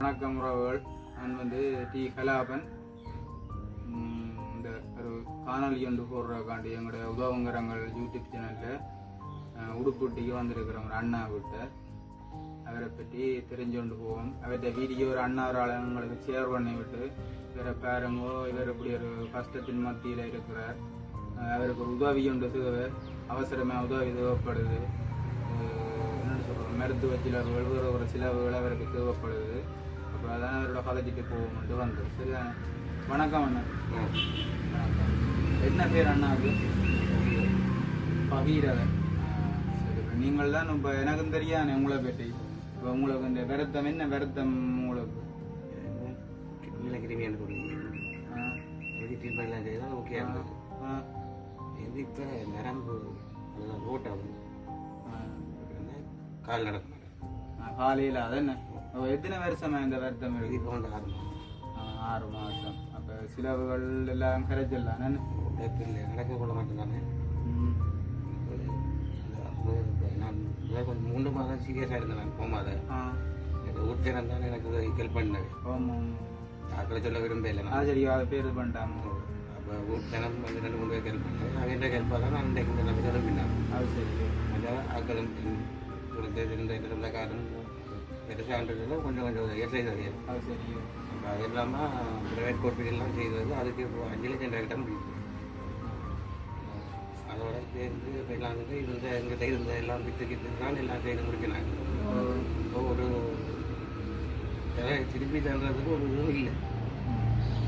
வணக்கம் உறவுகள். நான் வந்து டி. கலாபன். இந்த ஒரு காணொலி ஒன்று போடுறதுக்காண்டி எங்களுடைய உதவுங்கிறங்கள் யூடியூப் சேனலில் உடுப்புட்டிக்கு வந்திருக்கிறோம் ஒரு அண்ணா கிட்ட அவரை பற்றி தெரிஞ்சு கொண்டு போவோம். அவர்கிட்ட வீடியோ ஒரு அண்ணா ஒரு ஆளை ஷேர் பண்ணி விட்டு இவரை பாருங்கோ இவர் இப்படி ஒரு கஷ்டத்தின் மத்தியில் இருக்கிறார். அவருக்கு ஒரு உதவி ஒன்று தேவை. அவசரமாக உதவி தேவைப்படுது. என்ன சொல்கிறோம் மருத்துவ சிலவுகள் வேறு ஒரு செலவுகள் அவருக்கு தேவைப்படுது. அப்போ அதான் அவரோட கதைச்சிட்டு போவோம்ட்டு வந்தோம் சரிதானே? வணக்கம் அண்ணா. வணக்கம். என்ன பேர் அண்ணாவுக்கு பகீரவன் சரி இப்ப நீங்கள் தான் இப்போ எனக்கும் தெரியாதுண்ணே உங்களை பற்றி. இப்போ உங்களுக்கு இந்த விரத்தம் என்ன விரத்தம் உங்களுக்கு? நீலகிரி கொடுங்க ஆஹ் எது ட்ரீட்மெண்ட்லாம் செய்தால் ஓகே இருந்தது. இது இப்போ நரம்பு அதுதான் ரோட் ஆகுது ஆஹ் கால் நடக்க மாட்டேன் காலையில் அது என்ன அப்ப எத்தனை வருஷமா இந்த வருத்தம் இருக்கு இப்போ வந்து ஆறு மாதம். ஆறு மாதம். அப்போ சிலவுகள் எல்லாம் கரைச்சிடலாம் என்ன இல்லை நடக்க கொள்ள மாட்டேன் தானே ம். நான் கொஞ்சம் மூன்று மாதம் சீரியஸாக இருந்தேன் நான் போகாத எனக்கு ஊர்ச்சனம் தான் எனக்கு ஹெல்ப் பண்ணது. ஆக்களை சொல்ல விரும்பல நான். சரி அதை பேர் பண்ணிட்டாங்க. அப்போ ஊர்ச்சனம் வந்து ரெண்டு மூணு பேருக்கு ஹெல்ப் பண்ணேன் அவன் ஹெல்ப்பாக தான் நான் இன்றைக்கு இந்த நம்பி விரும்பினேன் அது சரி. அந்த ஆக்களும் இருந்த இந்த சொந்தக்காரன் பெருசான்றதுல கொஞ்சம் கொஞ்சம் எக்ஸசைஸ் அறியாது அது சரி. அப்போ அது இல்லாமல் ப்ரைவேட் கோர்பீரியெல்லாம் செய்தது அதுக்கு இப்போ அஞ்சு லட்சம் டேரக்டாக முடியும். அதோட சேர்ந்து இப்போ எல்லாம் வந்து இருந்த எங்கிட்ட இருந்த எல்லாம் வித்து கித்து தான் எல்லாம் செய்து முடிக்கிறாங்க இப்போ ஒரு திருப்பி தள்ளுறதுக்கு ஒரு இதுவும் இல்லை.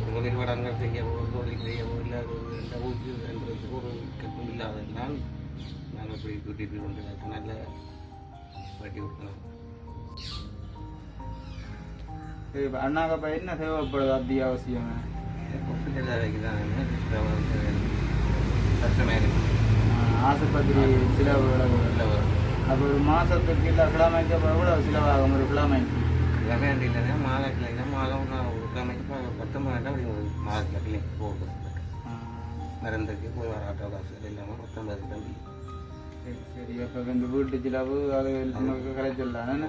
ஒரு முதல் வடங்கள் செய்யவோ தொழில் செய்யவோ இல்லை ஒரு இந்த ஊற்றுன்றதுக்கு ஒரு கட்டும் இல்லாததெல்லாம் நாங்கள் இப்படி கூட்டிட்டு கொண்டு நல்ல வட்டி கொடுக்கணும் சரி அண்ணாக்கு இப்போ என்ன தேவைப்படுது அத்தியாவசியம் ஆஸ்பத்திரி வரும் அப்போ ஒரு மாதத்துக்கு இல்லை கிழமைக்கு எவ்வளோ செலவாகும் ஒரு கிழமைக்கு கிழமை இல்லைன்னா மாதத்தில் இல்லை மாதம் நான் ஒரு கிழமைக்கு ப- பத்தொன்பதாயிரம் அப்படி ஒரு மாதத்தில் கிளினிக் போகுது மருந்துக்கு போய் வர ஆட்டோ காசு இல்லாமல் பத்தொன்பது தம்பி சரி சரி அப்போ இந்த வீட்டு செலவு அது நமக்கு கிடைச்சிடலாம்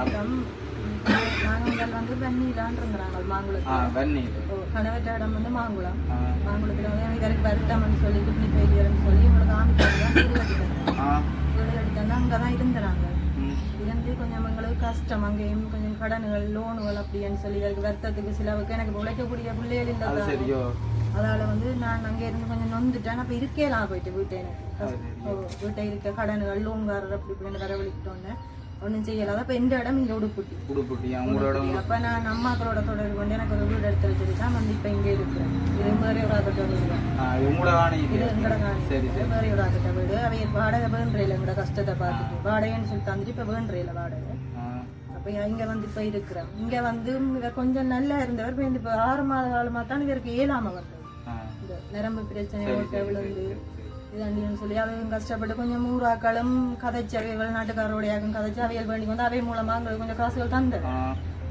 இடம் நாங்கள் வந்து மாங்குளத்தில். வன்னி கணவற்ற இடம் வந்து மாங்குளம். மாங்குளத்தில் வந்து இதற்கு வருத்தம்னு சொல்லி கிட்னி ஃபெயிலியர்னு சொல்லி உங்களுக்கு காமிச்சாங்க வீடு கட்டிட்டாங்க வீடு கட்டிட்டாங்க அங்கே தான் இருந்து கொஞ்சம் எங்களுக்கு கஷ்டம் அங்கேயும் கொஞ்சம் கடன்கள் லோனுகள் அப்படின்னு சொல்லி இதற்கு வருத்தத்துக்கு சிலவுக்கு எனக்கு உழைக்கக்கூடிய பிள்ளைகள் இல்லை அதால. வந்து நான் அங்கே இருந்து கொஞ்சம் நொந்துட்டேன் அப்போ இருக்கேலாம் போயிட்டு வீட்டை எனக்கு. ஓ, வீட்டை இருக்க கடன்கள் லோன்காரர் அப்படி இப்படின்னு வரவழிக்கிட்டோன்னே ஒன்றும் செய்யலாத அப்போ இந்த இடம் இங்கே உடுப்புட்டி. உடுப்புட்டி உங்களோட அப்ப நான் அம்மாக்களோட தொடர்பு கொண்டு எனக்கு ஒரு வீடு எடுத்து வச்சிருக்கேன். வந்து இப்ப இங்கே இருக்கிறேன். இது வேற ஒரு ஆக்கிட்ட வீடு. சரி வேற ஒரு ஆக்கிட்ட வீடு. அவைய வாடகை வேண்டையில எங்கட கஷ்டத்தை பார்த்துட்டு. வாடகைன்னு சொல்லி தந்துட்டு இப்ப வேண்டையில வாடகை. அப்ப இங்க வந்து இப்ப இருக்கிறேன். இங்க வந்து இவர் கொஞ்சம் நல்லா இருந்தவர். இப்ப ஆறு மாத காலமா தான் இவருக்கு ஏழாம வந்தது நரம்பு பிரச்சனை விழுந்து இதாண்டின்னு சொல்லி அவையும் கஷ்டப்பட்டு கொஞ்சம் ஊராக்களும் கதைச்சு அவை வெளிநாட்டுக்காரோடையாகும் கதைச்சு அவையல் வேண்டி வந்து அவை மூலமா எங்களுக்கு கொஞ்சம் காசுகள் தந்தது ஆ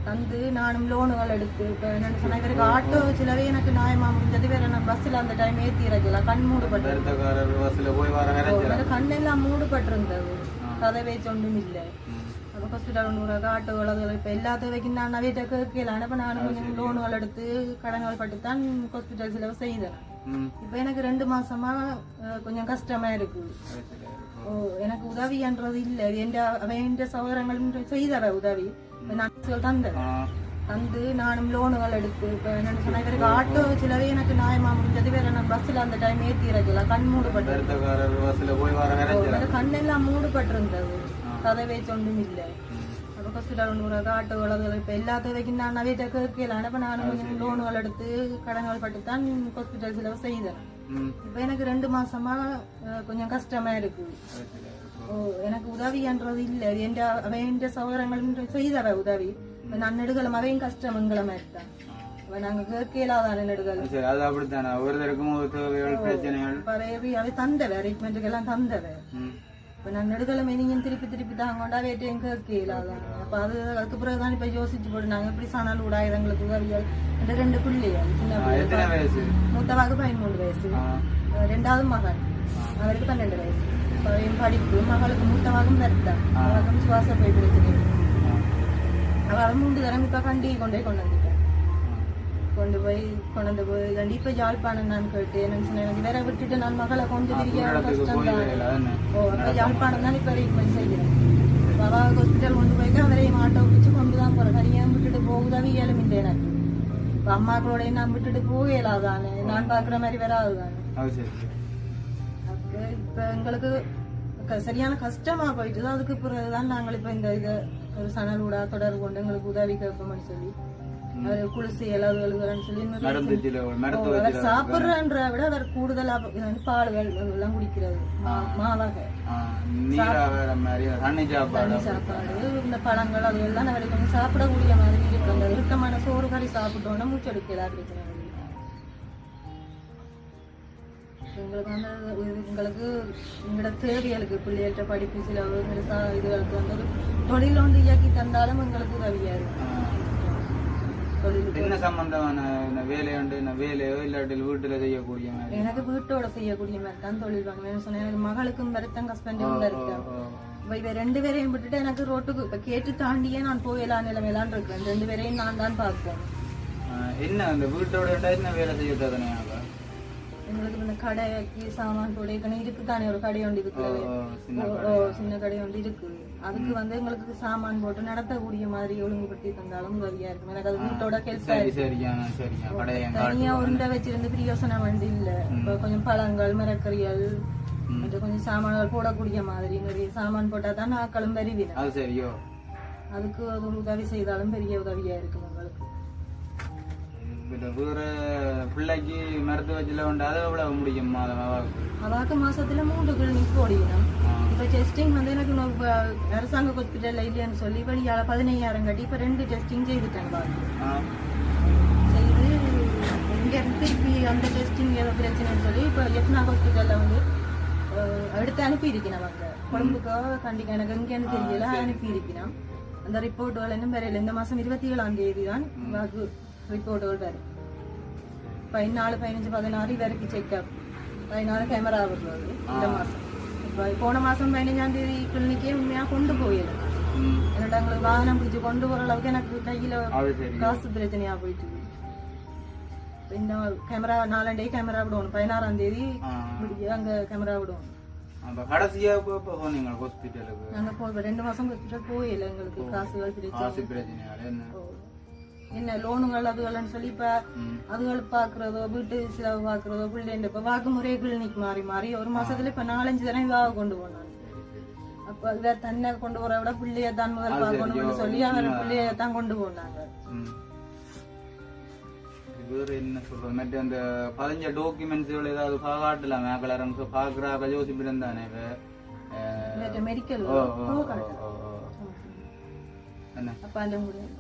தந்து நானும் லோனுகள் எடுத்து இப்போ என்னென்னு சொன்னா இவருக்கு ஆட்டோ சிலவே எனக்கு நியாயமா முடிஞ்சது வேற எனக்கு பஸ்ஸில் அந்த டைம் ஏற்றி இறக்கல கண் மூடுபட்டு கண்ணெல்லாம் மூடுபட்டிருந்தது கதவே சொண்டும் இல்லை அப்போ ஹாஸ்பிட்டல் ஒன்று ஆட்டோகள் அது இப்போ எல்லா தேவைக்கும் நான் நவீட்ட கேட்கலாம் இப்போ நான் கொஞ்சம் லோனுகள் எடுத்து கடன்கள் பட்டு தான் ஹாஸ்பிட்டல் செலவு செய்தேன் இப்போ எனக்கு ரெண்டு மாசமா கொஞ்சம் கஷ்டமா இருக்கு. எனக்கு உதவின்றது இல்லை. என் அவன் சகோதரங்கள் செய்தவ உதவி. நான் தந்தேன். ஆ. வந்து நானும் லோனுகள் எடுத்து இப்போ என்னென்னு சொன்னா இவருக்கு ஆட்டோ சிலவே எனக்கு நியாயமா முடிஞ்சது. வேற நான் பஸ்ஸில் அந்த டைம் ஏற்றி இறக்கல கண் மூடுபட்டு கண்ணெல்லாம் மூடுபட்டிருந்தது. கதவே சொண்டும் இல்லை. ஹாஸ்பிட்டல் ஒன்று ஆட்டோகள் அது இப்போ எல்லா தேவைக்கும் நான் நவீட்ட கேட்கலாம் இப்போ நான் கொஞ்சம் லோனுகள் எடுத்து கடன்கள் பட்டு தான் ஹாஸ்பிட்டல் செலவு செய்தேன் இப்போ எனக்கு ரெண்டு மாசமா கொஞ்சம் கஷ்டமா இருக்கு ஓ எனக்கு உதவின்றது இல்லை என் அவன் சகோதரங்கள் செய்தவ உதவி நான் நெடுகலம் அவையும் கஷ்டம் எங்களமா இருக்கான் அது அப்படித்தானே ஒருத்தருக்கும் பிரச்சனைகள் தந்தவ தந்தவ இப்ப நான் நெடுகலம் இனியும் திருப்பி திருப்பி தான் கொண்டா வேட்டையும் கேட்கலாதான் அப்ப அது அதுக்கு பிறகுதான் இப்ப யோசிச்சு போட்டு நாங்க எப்படி சாணால் உடாயிரங்களுக்கு உதவிகள் இந்த ரெண்டு பிள்ளைகள் சின்ன வயசு மூத்தவாக்கு பதிமூணு வயசு ரெண்டாவது மகன் அவருக்கு பன்னெண்டு வயசு அவரையும் படிப்பு மகளுக்கு மூத்த மகன் வருத்தான் மகளுக்கும் சுவாச போய் பிரச்சனை அவள் மூன்று தரம் இப்ப கண்டி கொண்டு கொண்டு வந்துட்டேன் கொண்டு போய் கொண்டு போய் இதாண்டி இப்ப யாழ்ப்பாணம் நான் கேட்டு எனக்கு சொன்னேன் எனக்கு வேற விட்டுட்டு நான் மகளை கொண்டு திரிக்க கஷ்டம் தான் ஓ அப்ப யாழ்ப்பாணம் தான் இப்ப ட்ரீட்மெண்ட் செய்கிறேன். பாபா ஹாஸ்பிட்டல் கொண்டு போய்க்க அவரையும் ஆட்டோ பிடிச்சு கொண்டு தான் போறேன் தனியாக விட்டுட்டு போகுதாவே இயலும் இல்லை எனக்கு. இப்ப அம்மாக்களோட நான் விட்டுட்டு போக இயலாதானே நான் பாக்குற மாதிரி வராது தானே. அது சரி அப்ப இப்ப எங்களுக்கு சரியான கஷ்டமா போயிட்டு அதுக்கு பிறகுதான் நாங்கள் இப்ப இந்த இதை ஒரு சணலூடா தொடர்பு கொண்டு எங்களுக்கு உதவி கேட்போம்னு சொல்லி. அவர் குளிசி இலவு எழுதுறேன்னு சொல்லி சில சாப்பிடுறன்ற விட அவர் கூடுதலா வந்து பால்கள் எல்லாம் குடிக்கிறது. மாவகை. சாப்பாடு இந்த பழங்கள் அது எல்லாம் அவருக்கு வந்து சாப்பிடக்கூடிய மாதிரி இருக்கு. அந்த இறுக்கமான சோறு கறி சாப்பிட்டோன்னா மூச்செடுக்கலா பிரச்சனை வருது. எங்களுக்கு வந்து எங்களுக்கு எங்களோட தேவைகளுக்கு பிள்ளைகள்கிட்ட படிப்பு செலவு எங்களோட சா- இதுகளுக்கு வந்து தொழில் ஒன்று இயக்கி தந்தாலும் எங்களுக்கு உதவியா இருக்கும். என்ன சம்பந்தமான வேலையுண்டு வேலையோ இல்லாட்டி வீட்டுல செய்யக்கூடிய மாதிரி? எனக்கு வீட்டோட செய்யக்கூடிய மாதிரி தான் தொழில் வாங்க சொன்னேன் எனக்கு மகளுக்கும் வருத்தம் ஹஸ்பண்டும் இருக்கேன் இவ ரெண்டு பேரையும் விட்டுட்டு எனக்கு ரோட்டுக்கு இப்ப கேட்டு தாண்டியே நான் போயலாம் நிலைமையெல்லாம் இருக்கிறேன் ரெண்டு பேரையும் நான் தான் பார்ப்பேன் ஆஹ் என்ன அந்த வீட்டோட என்ன வேலை செய்ய ததனையாக எங்களுக்கு இந்த கடைக்கு சாமான் போடைக்கணும் இருக்கு தானே ஒரு கடை ஒன்று இருக்குது. சின்ன கடை. ஒன்று இருக்கு. அதுக்கு வந்து எங்களுக்கு சாமான் போட்டு நடத்தக்கூடிய மாதிரி ஒழுங்குபடுத்தி தந்தாலும் உதவியா இருக்கும். எனக்கு அது வீட்டோட ஹெல்ப் தனியா உருண்டை வச்சிருந்து பிரியோசனம் வந்து இல்ல. இப்ப கொஞ்சம் பழங்கள் மரக்கறிகள் கொஞ்சம் சாமான்கள் போடக்கூடிய மாதிரி நிறைய சாமான் போட்டா தான் ஆக்களும் சரியோ? அதுக்கு அது ஒரு உதவி செய்தாலும் பெரிய உதவியா இருக்கும் உங்களுக்கு. வேற பிள்ளைக்கு மருத்துவ வச்சுல உண்டு? அதை எவ்வளவு முடியும் மாதம்? அவாவுக்கு அவாக்கு மாசத்துல மூன்று கிளினிக் ஓடிக்கணும் இப்ப டெஸ்டிங் வந்து எனக்கு இப்ப அரசாங்க ஹாஸ்பிட்டல்ல இல்லையான்னு சொல்லி இப்ப நீ பதினையாயிரம் கட்டி இப்ப ரெண்டு டெஸ்டிங் ஆ. செய்து இங்க இருந்து திருப்பி அந்த டெஸ்டிங் ஏதோ பிரச்சனைன்னு சொல்லி இப்ப எட்னா ஹாஸ்பிட்டல்ல வந்து எடுத்து அனுப்பியிருக்கணும் அவங்க கொழும்புக்கோ கண்டிப்பா எனக்கு எங்கேன்னு தெரியல அனுப்பியிருக்கணும். அந்த ரிப்போர்ட்டுகள் இன்னும் வரையில இந்த மாசம் இருபத்தி ஏழாம் தேதி தான் ரிப்போர்ட்டுகள் வரும் பதினாலு பதினஞ்சு பதினாறு வரைக்கும் செக்அப் பதினாறு கேமரா வருவது இந்த போன மாசம் பதினஞ்சாம் தேதி கிளினிக்கே உண்மையா கொண்டு போயிடும் ம். என்னடா எங்களுக்கு வாகனம் பிடிச்சு கொண்டு போற அளவுக்கு எனக்கு கையில அது சரி காசு பிரச்சனையா போயிட்டு இப்ப இந்த கேமரா நாலாம் டே கேமரா விடுவோம் பதினாறாம் தேதி ஆ. விடிய அங்க கேமரா விடுவோம் கடைசியா போனீங்க ஹாஸ்பிட்டலுக்கு நாங்க ரெண்டு மாசம் போயில எங்களுக்கு காசு என்ன லோனுகள் அதுகள்னு சொல்லி இப்ப. அதுகள் பாக்குறதோ வீட்டு செலவு பாக்குறதோ பிள்ளைங்க இப்ப வாக்கு முறை கிளினிக் மாறி மாறி ஒரு மாசத்துல இப்ப நாலஞ்சு தடவை இவாக கொண்டு போனாங்க. அப்ப இத தன்னை கொண்டு போற விட பிள்ளைய தான் முதல் பார்க்கணும்னு சொல்லி அவர் பிள்ளைய தான் கொண்டு போனாங்க. வேற என்ன சொல்றது? மற்ற அந்த பதிஞ்ச டாக்குமெண்ட்ஸ் ஏதாவது காட்டலாம் மேக்கலரம் பாக்குறாக்க யோசிப்பிடம் தானே மெடிக்கல் ஓ, ஓ, ஓ, ஓ, ஓ. என்ன? அப்ப அந்த முடியும்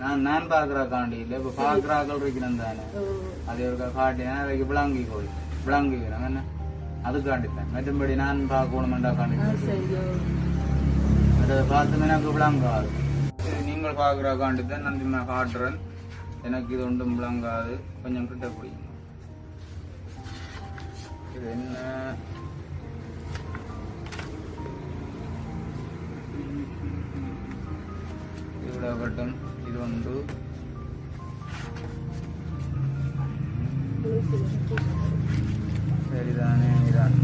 நான் நான் பாக்குறாக்காண்டி இல்ல இப்ப பாக்குறாக்கள் இருக்கணும் தானே. அது ஒரு காட்டினா அதுக்கு விளங்கி போய் விளங்கிக்கிறோம் என்ன? அதுக்காண்டி தான் மற்றபடி நான் பார்க்கணுமெண்டா காண்டி அது சரியோ அதை பார்த்து எனக்கு விளங்காது. நீங்கள் பார்க்குறாக்காண்டி தான் நான் சும்மா காட்டுறேன். எனக்கு இது ஒன்றும் விளங்காது. கொஞ்சம் கிட்ட பிடிக்கும் இது என்ன? இவ்வளோ கட்டும் ಒಂದು. சரிதானே இதான்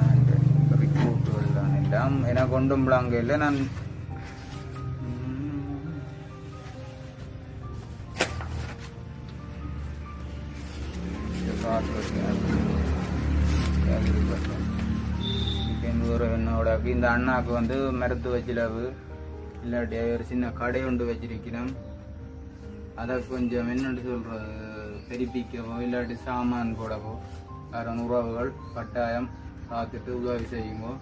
ரிப்போர்ட்டுகள் தான். எல்லாம் எனக்கு கொண்டும் விளங்க இல்லை நான் இந்த என்னோட இந்த அண்ணாக்கு வந்து மருத்துவ செலவு. இல்லாட்டி ஒரு சின்ன கடை ஒன்று வச்சிருக்கிறேன். அதை கொஞ்சம் என்னென்னு சொல்றது பெருப்பிக்கவோ இல்லாட்டி சாமான் போடவோ வேற உறவுகள் கட்டாயம் பார்த்துட்டு உதவி செய்யுங்கோ.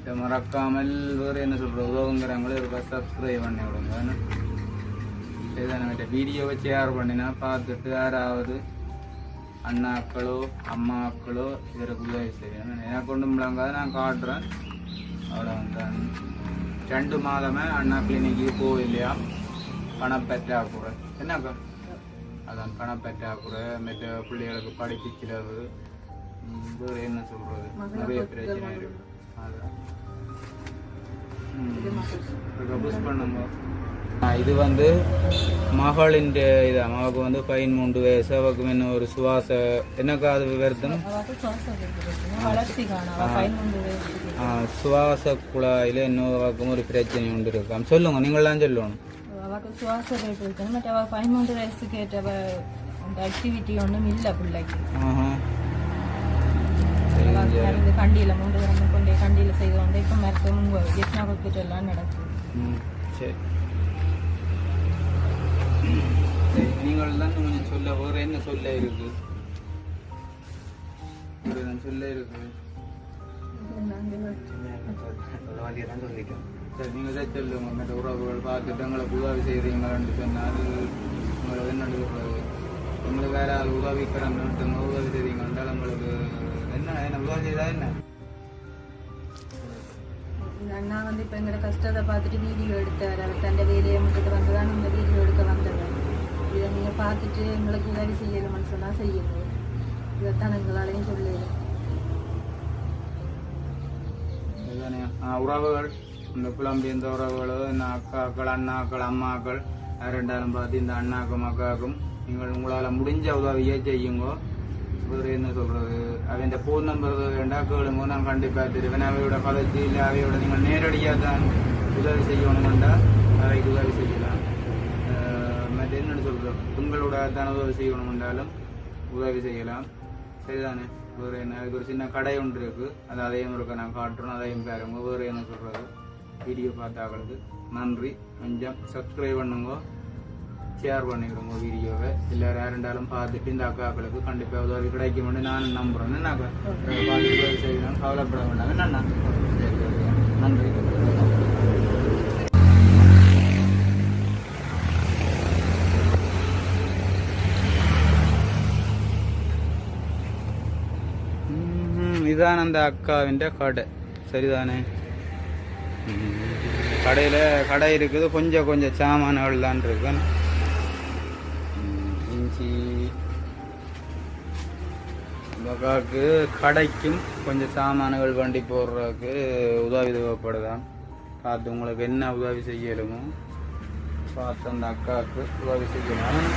இதை மறக்காமல் வேறு என்ன சொல்றது உதவுங்கிறவங்களே ஒரு சப்ஸ்கிரைப் பண்ணி விடுங்க. என்ன? வீடியோவை ஷேர் பண்ணினா பார்த்துட்டு யாராவது அண்ணாக்களோ அம்மாக்களோ இதற்கு உதவி செய்யணும். எனக்கு ஒன்றும் விளங்காது நான் காட்டுறேன். அவ்வளோ தான் ரெண்டு மாதமே அண்ணா கிளினிக்கு போகலையா? பணப்பற்றாக்குறை என்னக்கா அதான் பணப்பற்றாக்குறை மற்ற பிள்ளைகளுக்கு படிப்பு செலவு வேற என்ன சொல்றது? மகள நிறைய பிரச்சனை. இருக்கு. அதான். இது மகள். இதை வந்து மகளின் இது அவக்கு வந்து பதிமூன்று வயசு அவக்கு இன்னும் ஒரு சுவாச எனக்கு அது வருத்தம் அவக்கு சுவாசம் இருக்குது. வளர்ச்சி காணும் அவ பதிமூன்று வயசுக்கு. ஆ, சுவாச குழாயில் இன்னும் அவக்கும் ஒரு பிரச்சனை உண்டு இருக்காம் சொல்லுங்க நீங்களாம் சொல்லணும். அவக்கு சுவாச ரேட் இருக்கு மற்ற அவ பதிமூன்று வயசுக்கு ஏற்றவ அந்த ஆக்டிவிட்டி ஒன்றும் இல்லை பிள்ளைக்கு மருந்து கண்டியில் மூன்று கிழமை கொண்டே கண்டியில் செய்து கொண்டு இப்போ மருத்துவம் எட்னா ஹாஸ்பிட்டல்லாம் நடக்குது ம், சரி நீங்கள் தான் கொஞ்சம் சொல்ல வேற என்ன சொல்ல இருக்கு சொல்ல இருக்கு சரி நீங்கள் தான் சொல்லுங்க மற்ற உறவுகள் பார்த்துட்டு எங்களுக்கு உதவி செய்கிறீங்களான்னு சொன்னால் உங்களை என்ன சொல்றது உங்களுக்கு வேற அது உதவிக்கிறேன்னு உதவி செய்றீங்கன்றால் உங்களுக்கு என்ன என்ன உதவி செய்தா என்ன அண்ணா வந்து இப்போ எங்களோட கஷ்டத்தை பார்த்துட்டு வீடியோ எடுத்தார் அவர் தன்னை வேலையை மட்டுட்டு வந்து தான் இந்த வீடியோ எடுக்க வந்தவர் இதை நீங்கள் பார்த்துட்டு எங்களுக்கு உதவி செய்யணும்னு சொன்னால் செய்யுங்க இதைத்தான் எங்களாலையும் ஆ, உறவுகள் இந்த புலம்பெயர்ந்த உறவுகள் இந்த அக்காக்கள் அண்ணாக்கள் அம்மாக்கள் ரெண்டாலும் பார்த்து இந்த அண்ணாக்கும் அக்காக்கும் நீங்கள் உங்களால் முடிஞ்ச உதவியே செய்யுங்கோ. வேறு என்ன சொல்கிறது அவன் ஃபோன் நம்பர் வேண்டா கேளுங்க நான் கண்டிப்பாக தருவேன் அவையோட கதைச்சு இல்லை அவையோட நீங்கள் நேரடியாக தான் உதவி செய்யணுமெண்டா அவைக்கு உதவி செய்யலாம். மற்ற என்னென்னு சொல்கிறது உங்களோட தான் உதவி செய்யணுமென்றாலும் உதவி செய்யலாம். சரிதானே? வேறு என்ன? அதுக்கு ஒரு சின்ன கடை ஒன்று இருக்குது அது அதையும் இருக்க. நான் காட்டுறோம் அதையும் பாருங்க. வேறு என்ன சொல்கிறது வீடியோ பார்த்தாக்களுக்கு நன்றி கொஞ்சம் சப்ஸ்கிரைப் பண்ணுங்க. ஷேர் பண்ணிக்கிடுங்க வீடியோவை. எல்லாரும் யாருண்டாலும் பார்த்துட்டு இந்த அக்காக்களுக்கு கண்டிப்பாக உதவி கிடைக்கும்னு நான் நம்புகிறேன் என்னக்கா பார்த்து செய்யணும் கவலைப்பட வேண்டாம். என்னண்ணா நன்றி. ம்ஹும். இதான் அந்த அக்காவின் கடை. சரிதானே? கடையில் கடை இருக்குது கொஞ்சம் கொஞ்சம் சாமான்கள் தான் இருக்கு. இஞ்சி இந்த அக்காவுக்கு கடைக்கும் கொஞ்சம் சாமான்கள் வண்டி போடுறதுக்கு உதவி தேவைப்படுதான் பார்த்து உங்களுக்கு என்ன உதவி செய்யலுமோ? பார்த்து அந்த அக்காவுக்கு உதவி செய்யணும்.